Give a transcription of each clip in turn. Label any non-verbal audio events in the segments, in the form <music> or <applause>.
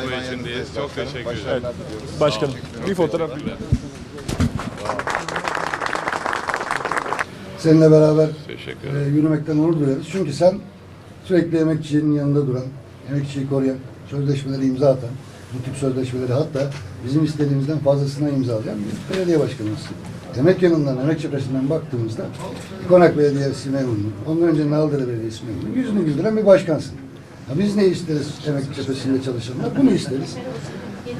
çalışma içindeyiz. Çok teşekkür ederim. Başkanım bir fotoğraf. Seninle beraber Teşekkür e, ederim. yürümekten onur duyarız. Çünkü sen sürekli emekçinin yanında duran, emekçiyi koruyan, sözleşmeleri imza atan, bu tip sözleşmeleri hatta bizim istediğimizden fazlasına imzalayan bir belediye başkanımızsın. Emek yanından, emek cephesinden baktığımızda Konak Belediyesi memnunu, ondan önce Naldırı Belediyesi memnunu, yüzünü güldüren bir başkansın. Ha biz ne isteriz emek cephesinde çalışanlar? Bunu isteriz.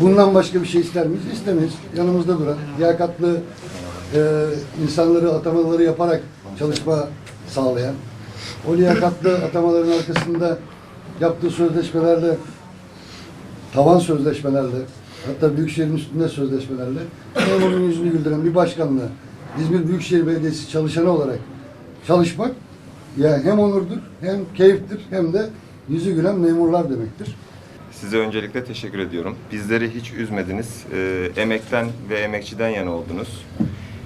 Bundan başka bir şey ister miyiz? İstemeyiz. Yanımızda duran, liyakatlı e, insanları atamaları yaparak çalışma sağlayan, o liyakatlı atamaların arkasında yaptığı sözleşmelerle, tavan sözleşmelerle, hatta Büyükşehir'in üstünde sözleşmelerle memurun yüzünü güldüren bir başkanla İzmir Büyükşehir Belediyesi çalışanı olarak çalışmak yani hem onurdur, hem keyiftir, hem de yüzü gülen memurlar demektir. Size öncelikle teşekkür ediyorum. Bizleri hiç üzmediniz. Ee, emekten ve emekçiden yana oldunuz.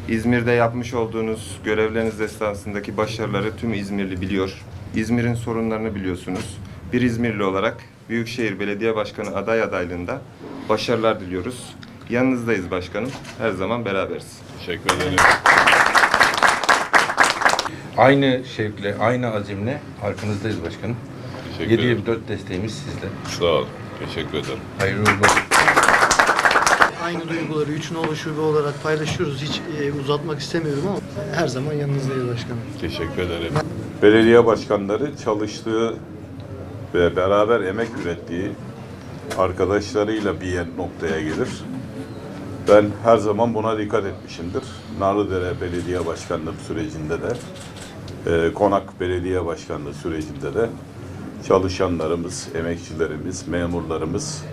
İzmir'de yapmış olduğunuz görevleriniz esnasındaki başarıları tüm İzmirli biliyor. İzmir'in sorunlarını biliyorsunuz. Bir İzmirli olarak Büyükşehir Belediye Başkanı aday adaylığında başarılar diliyoruz. Yanınızdayız başkanım. Her zaman beraberiz. Teşekkür ederim. Aynı şevkle, aynı azimle arkanızdayız başkanım. Teşekkür ederim. 7-24 desteğimiz sizde. Sağ olun. Teşekkür ederim. Hayırlı uğurlu olsun. Aynı duyguları üç nolu şube olarak paylaşıyoruz. Hiç e, uzatmak istemiyorum ama her zaman yanınızdayız başkanım. Teşekkür ederim. belediye başkanları çalıştığı ve beraber emek ürettiği arkadaşlarıyla bir yer noktaya gelir. Ben her zaman buna dikkat etmişimdir. Narlıdere Belediye Başkanlığı sürecinde de, e, Konak Belediye Başkanlığı sürecinde de çalışanlarımız, emekçilerimiz, memurlarımız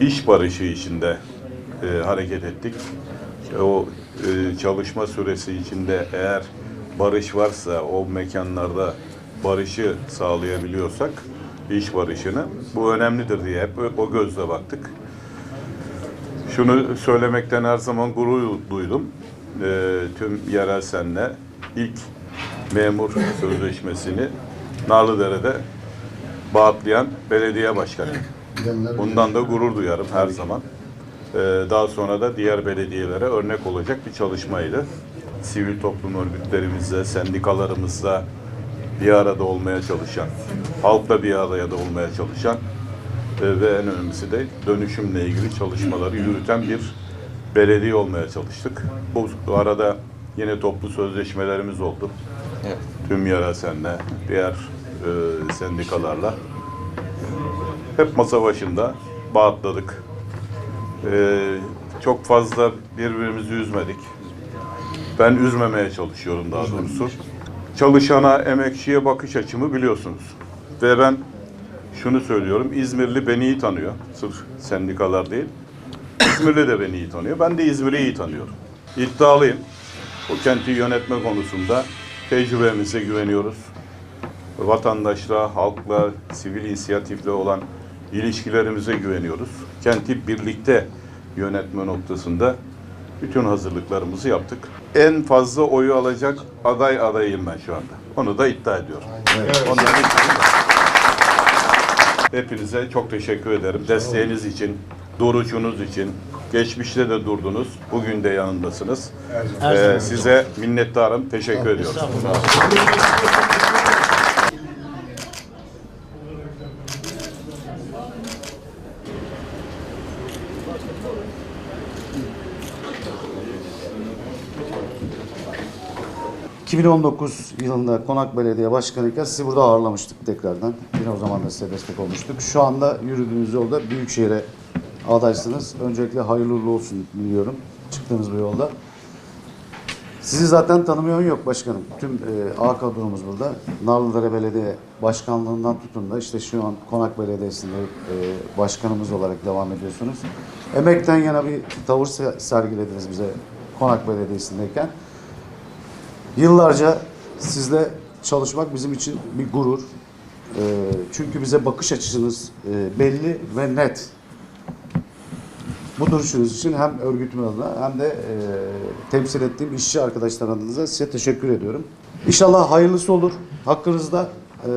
iş barışı içinde e, hareket ettik. O e, çalışma süresi içinde eğer barış varsa o mekanlarda barışı sağlayabiliyorsak iş barışını bu önemlidir diye hep o- gözle baktık. Şunu söylemekten her zaman gurur duydum. E, tüm yerel senle ilk memur sözleşmesini Narlıdere'de bağıtlayan belediye başkanı. Bundan da gurur duyarım her zaman. Ee, daha sonra da diğer belediyelere örnek olacak bir çalışmaydı. Sivil toplum örgütlerimizle, sendikalarımızla bir arada olmaya çalışan, halkla bir arada olmaya çalışan e, ve en önemlisi de dönüşümle ilgili çalışmaları yürüten bir belediye olmaya çalıştık. Bu arada yine toplu sözleşmelerimiz oldu. Evet. Tüm yerel senle, diğer e, sendikalarla hep masa başında bağıtladık. Ee, çok fazla birbirimizi üzmedik. Ben üzmemeye çalışıyorum daha doğrusu. Çalışana, emekçiye bakış açımı biliyorsunuz. Ve ben şunu söylüyorum, İzmirli beni iyi tanıyor. Sırf sendikalar değil. İzmirli de beni iyi tanıyor. Ben de İzmir'i iyi tanıyorum. İddialıyım. O kenti yönetme konusunda tecrübemize güveniyoruz vatandaşla, halkla, sivil inisiyatifle olan ilişkilerimize güveniyoruz. Kenti birlikte yönetme noktasında bütün hazırlıklarımızı yaptık. En fazla oyu alacak aday adayım ben şu anda. Onu da iddia ediyorum. İddialıyım. Hepinize çok teşekkür ederim. Desteğiniz için, duruşunuz için. Geçmişte de durdunuz. Bugün de yanındasınız. Ee, size minnettarım. Teşekkür ediyorum. 2019 yılında Konak Belediye Başkanıyken sizi burada ağırlamıştık tekrardan. Yine o zaman da size destek olmuştuk. Şu anda yürüdüğünüz yolda Büyükşehir'e adaysınız. Öncelikle hayırlı uğurlu olsun diliyorum çıktığınız bu yolda. Sizi zaten tanımayan yok başkanım. Tüm e, A kadromuz burada. Narlıdere Belediye Başkanlığından tutun da işte şu an Konak Belediyesi'nde e, başkanımız olarak devam ediyorsunuz. Emekten yana bir tavır se- sergilediniz bize Konak Belediyesi'ndeyken. Yıllarca sizle çalışmak bizim için bir gurur. Ee, çünkü bize bakış açınız e, belli ve net. Bu duruşunuz için hem örgütümün adına hem de e, temsil ettiğim işçi arkadaşlar adınıza size teşekkür ediyorum. İnşallah hayırlısı olur. Hakkınızda Ee,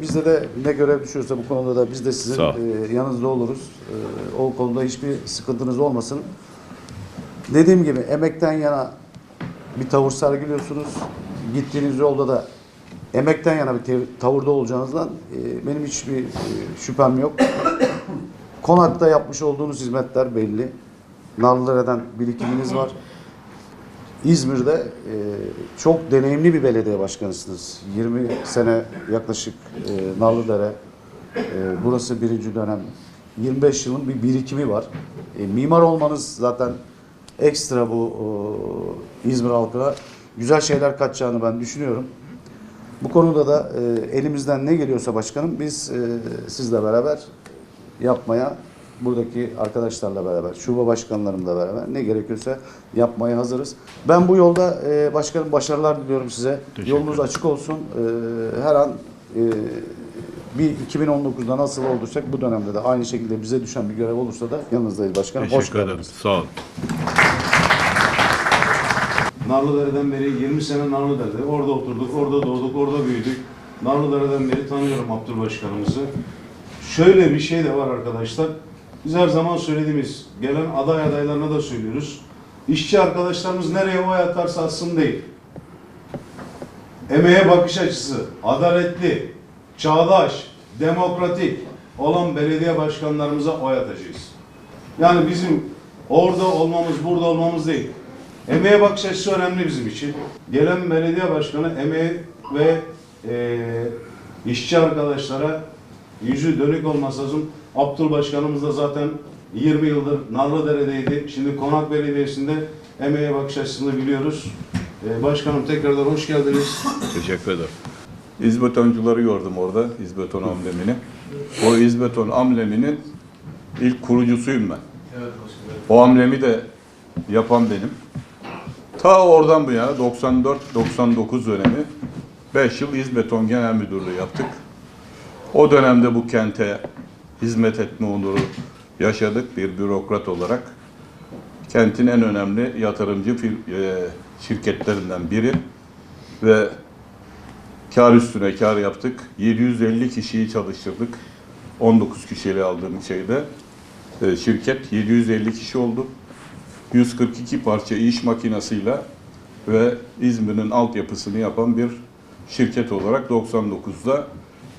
bizde de ne görev düşüyorsa bu konuda da biz de sizin e, yanınızda oluruz. Ee, o konuda hiçbir sıkıntınız olmasın. Dediğim gibi emekten yana bir tavır sergiliyorsunuz. Gittiğiniz yolda da emekten yana bir tavırda olacağınızdan e, benim hiçbir e, şüphem yok. <coughs> Konakta yapmış olduğunuz hizmetler belli. Narlıdere'den birikiminiz var. İzmir'de e, çok deneyimli bir belediye başkanısınız. 20 sene yaklaşık e, Narlıdere. E, burası birinci dönem. 25 yılın bir birikimi var. E, mimar olmanız zaten ekstra bu e, İzmir halkına güzel şeyler katacağını ben düşünüyorum. Bu konuda da e, elimizden ne geliyorsa başkanım biz e, sizle beraber yapmaya buradaki arkadaşlarla beraber, şube başkanlarımla beraber ne gerekiyorsa yapmaya hazırız. Ben bu yolda e, başkanım başarılar diliyorum size. Yolunuz açık olsun. E, her an e, bir 2019'da nasıl olduysak bu dönemde de aynı şekilde bize düşen bir görev olursa da yanınızdayız başkanım. Hoş Teşekkür ederim. geldiniz. Sağ ol. Narlıdere'den beri 20 sene Narlıdere'de. Orada oturduk, orada doğduk, orada büyüdük. Narlıdere'den beri tanıyorum Abdülbaşkanımızı. Şöyle bir şey de var arkadaşlar. Biz her zaman söylediğimiz, gelen aday adaylarına da söylüyoruz. İşçi arkadaşlarımız nereye oy atarsa atsın değil. Emeğe bakış açısı, adaletli, çağdaş, demokratik olan belediye başkanlarımıza oy atacağız. Yani bizim orada olmamız, burada olmamız değil. Emeğe bakış açısı önemli bizim için. Gelen belediye başkanı emeği ve e, işçi arkadaşlara yüzü dönük olması lazım. Abdül Başkanımız da zaten 20 yıldır Narlıdere'deydi. Şimdi Konak Belediyesi'nde emeğe bakış açısını biliyoruz. E, başkanım tekrardan hoş geldiniz. Teşekkür ederim. İzbetoncuları gördüm orada, İzbeton amblemini. O İzbeton ambleminin ilk kurucusuyum ben. O amblemi de yapan benim. Ta oradan bu yana 94-99 dönemi 5 yıl İzbeton Genel Müdürlüğü yaptık. O dönemde bu kente hizmet etme onuru yaşadık bir bürokrat olarak. Kentin en önemli yatırımcı e, şirketlerinden biri ve kar üstüne kar yaptık. 750 kişiyi çalıştırdık. 19 kişiyle aldığım şeyde e, şirket 750 kişi oldu. 142 parça iş makinasıyla ve İzmir'in altyapısını yapan bir şirket olarak 99'da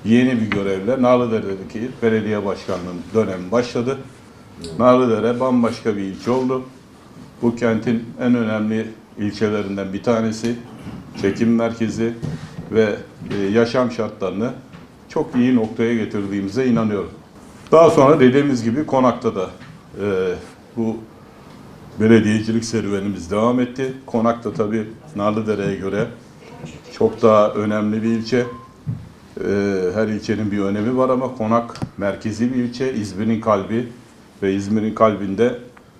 yeni bir görevle Narlıdere'deki belediye başkanlığının dönemi başladı. Narlıdere bambaşka bir ilçe oldu. Bu kentin en önemli ilçelerinden bir tanesi. Çekim merkezi ve e, yaşam şartlarını çok iyi noktaya getirdiğimize inanıyorum. Daha sonra dediğimiz gibi Konak'ta da e, bu belediyecilik serüvenimiz devam etti. Konak'ta tabii Narlıdere'ye göre çok daha önemli bir ilçe. Ee, her ilçenin bir önemi var ama Konak merkezi bir ilçe, İzmir'in kalbi ve İzmir'in kalbinde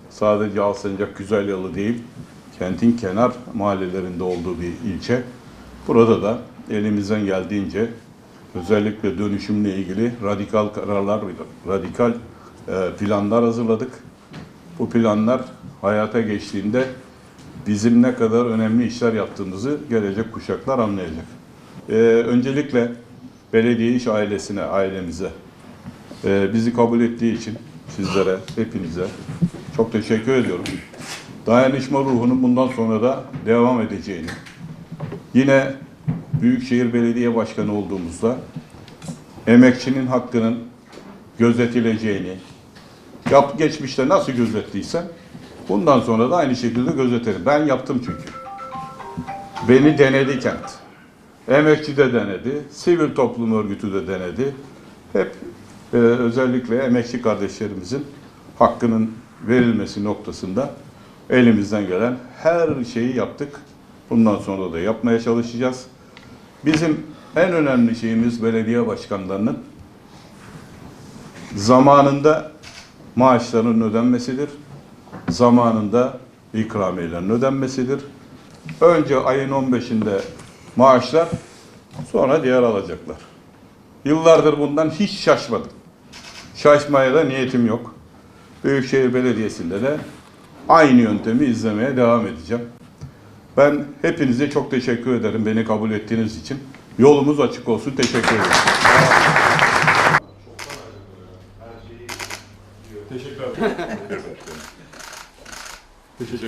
sadece Alsancak Güzelyalı değil, kentin kenar mahallelerinde olduğu bir ilçe. Burada da elimizden geldiğince özellikle dönüşümle ilgili radikal kararlar, radikal e, planlar hazırladık. Bu planlar hayata geçtiğinde bizim ne kadar önemli işler yaptığımızı gelecek kuşaklar anlayacak. Ee, öncelikle belediye iş ailesine, ailemize, e, bizi kabul ettiği için sizlere, hepinize çok teşekkür ediyorum. Dayanışma ruhunun bundan sonra da devam edeceğini, yine Büyükşehir Belediye Başkanı olduğumuzda emekçinin hakkının gözetileceğini, yap geçmişte nasıl gözettiyse bundan sonra da aynı şekilde gözeterim. Ben yaptım çünkü. Beni denedi kent. Emekçi de denedi, sivil toplum örgütü de denedi. Hep e, özellikle emekçi kardeşlerimizin hakkının verilmesi noktasında elimizden gelen her şeyi yaptık. Bundan sonra da yapmaya çalışacağız. Bizim en önemli şeyimiz belediye başkanlarının zamanında maaşlarının ödenmesidir. Zamanında ikramiyelerin ödenmesidir. Önce ayın 15'inde maaşlar, sonra diğer alacaklar. Yıllardır bundan hiç şaşmadım. Şaşmaya da niyetim yok. Büyükşehir Belediyesi'nde de aynı yöntemi izlemeye devam edeceğim. Ben hepinize çok teşekkür ederim beni kabul ettiğiniz için. Yolumuz açık olsun. Teşekkür ederim. Teşekkür